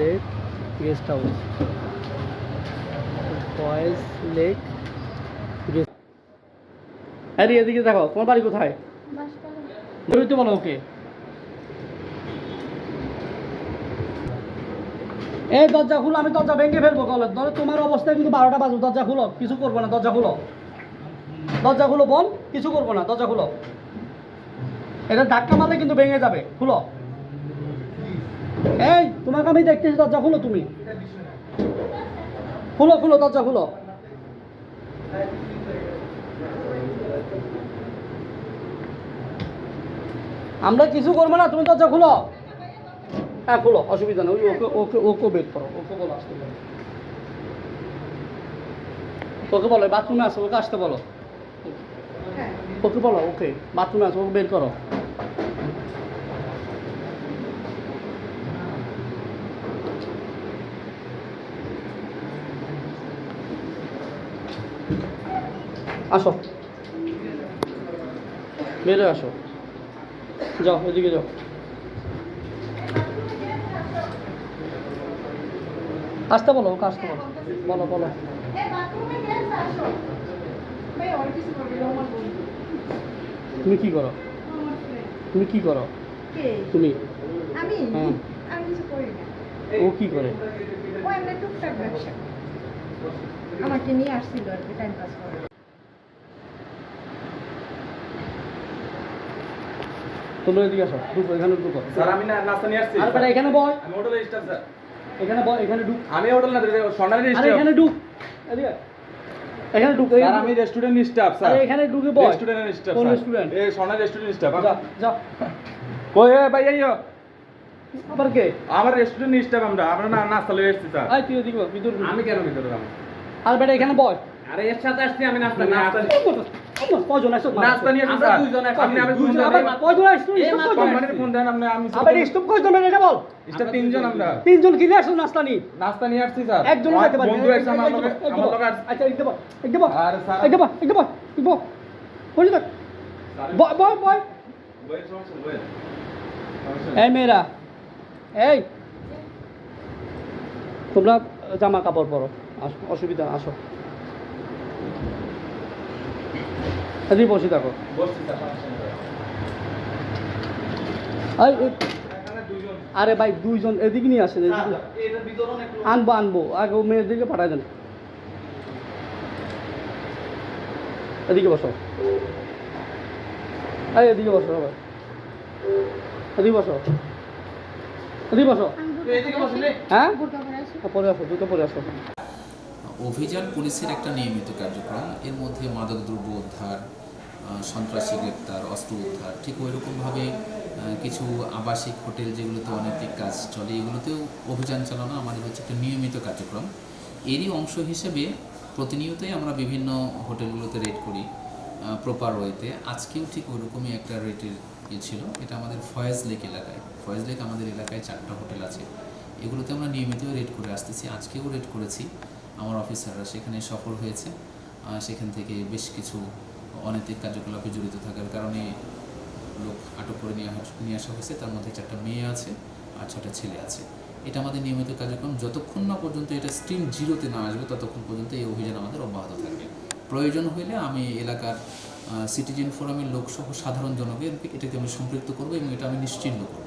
Lake guest house. Foy's lake আরে, এদিকে দেখো, তোমার বাড়ি কোথায়? বেরোতে বলো ওকে। এই দরজা খুলো, আমি দরজা ভেঙে ফেলব কলেজ ধরো তোমার অবস্থায় কিন্তু বারোটা বাজু, দরজা খুলো, কিছু করব না, দরজা খুলো। দরজা খুলো বোন কিছু করব না, দরজা খুলো। এটা ধাক্কা মারলে কিন্তু ভেঙে যাবে, খুলো। এই তোমাকে আমি দেখতেছি দরজা খুলো তুমি। খুলো খুলো দরজা খুলো। আমরা কিছু করব না তুমি দরজা খুলো। হ্যাঁ খুলো অসুবিধা নেই। ওকে ওকে ওকে বের করো ওকে বলো আসতে বলো। ওকে বলো বাথরুমে আসো ওকে আসতে বলো। ওকে বলো ওকে বাথরুমে আসো ওকে বের করো। আসো। বেরো, আসো। যাও, ওইদিকে যাও। আসতে বলো, ওকে আসতে বলো। বলো বলো। তুমি কি করো? তুমি কি করো? তুমি? না ও কি করে? আমাকে নিয়ে আসছিল আর কি টাইম পাস করে। এদিকে আসো। ঢুকো এখানে ঢুকো স্যার আমি না নাস্তা নিয়ে আসছি। আর এখানে বয় আমি স্টাফ স্যার। এখানে বয় এখানে ঢুক। আমি হোটেল না স্টাফ এখানে ঢুক। এদিকে। এখানে ঢুক স্যার আমি রেস্টুরেন্ট স্টাফ স্যার। আরে এখানে ঢুকে বয় রেস্টুরেন্টের স্টাফ কোন রেস্টুরেন্ট স্বর্ণালী রেস্টুরেন্ট স্টাফ যা যা। কই এ ভাই আইও আবার কে? আমার রেস্টুরেন্ট স্টাফ আমরা। আমরা না নাস্তা লয়ে এসেছি স্যার। আয় তুই এদিকে ভিতর আমি কেন ভিতরে যাব? আর বেটা এখানে বয় আরে এর সাথে আসছি আমি নাস্তা নাস্তা আসছি কজন আসছো নাস্তা নিয়ে আসছি স্যার। আপনি আমি দুইজন দুজন আসছো? স্টপ কোম্পানির ফোন দেন আপনি আমি আবার স্টপ কয়জন এটা বল। স্টাফ তিনজন আমরা। তিনজন কিনে আসছো নাস্তা নি নাস্তা নিয়ে আসছি স্যার। একজন যেতে পারবে বন্ধু এসে আমার লগে আমার লগে আসছে। একদম একদম আর স্যার একদম একদম একদম বলি। দেখ বয় বয় বয় ওয়েট সমস্যা ওয়েট এই মেয়েরা। এই। তোমরা জামা কাপড় পরো। অসুবিধা আসো। এদিকে বসে থাকো। আরে ভাই দুইজন এদিকে নিয়ে আসেন আনব আনব। আগে ও মেয়েদেরকে পাঠায় দেন। এদিকে বসো। এই এদিকে বসো সবাই। এদিকে বসো। এদিকে বসো। হ্যাঁ? পরে পরে আসো দুটো পরে আসো। অভিযান পুলিশের একটা নিয়মিত কার্যক্রম। এর মধ্যে মাদক মাদকদ্রব্য উদ্ধার সন্ত্রাসী গ্রেপ্তার, অস্ত্র উদ্ধার, ঠিক ওই রকমভাবে কিছু আবাসিক হোটেল যেগুলোতে অনৈতিক কাজ চলে, এগুলোতেও অভিযান চালানো আমাদের হচ্ছে একটা নিয়মিত কার্যক্রম। এরই অংশ হিসেবে প্রতিনিয়তই আমরা বিভিন্ন হোটেলগুলোতে রেড করি প্রপার ওয়েতে আজকেও ঠিক ওরকমই একটা রেটের ইয়ে ছিল। এটা আমাদের ফয়েজ লেক এলাকায়। ফয়েজ লেক আমাদের এলাকায় চারটা হোটেল আছে। এগুলোতে আমরা নিয়মিত রেড করে আসতেছি। আজকেও রেড করেছি। আমার অফিসাররা সেখানে সফল হয়েছে। সেখান থেকে বেশ কিছু অনৈতিক কার্যকলাপে জড়িত থাকার কারণে লোক আটক করে নিয়ে নিয়ে আসা হয়েছে। তার মধ্যে চারটা মেয়ে আছে আর ছটা ছেলে আছে। এটা আমাদের নিয়মিত কার্যক্রম। যতক্ষণ না পর্যন্ত এটা স্টিম জিরোতে না আসবে, ততক্ষণ পর্যন্ত এই অভিযান আমাদের অব্যাহত থাকবে। প্রয়োজন হলে আমি এলাকার সিটিজেন ফোরামের লোকসহ সাধারণ জনকে এটাকে আমি সম্পৃক্ত করব এবং এটা আমি নিশ্চিন্ন করব।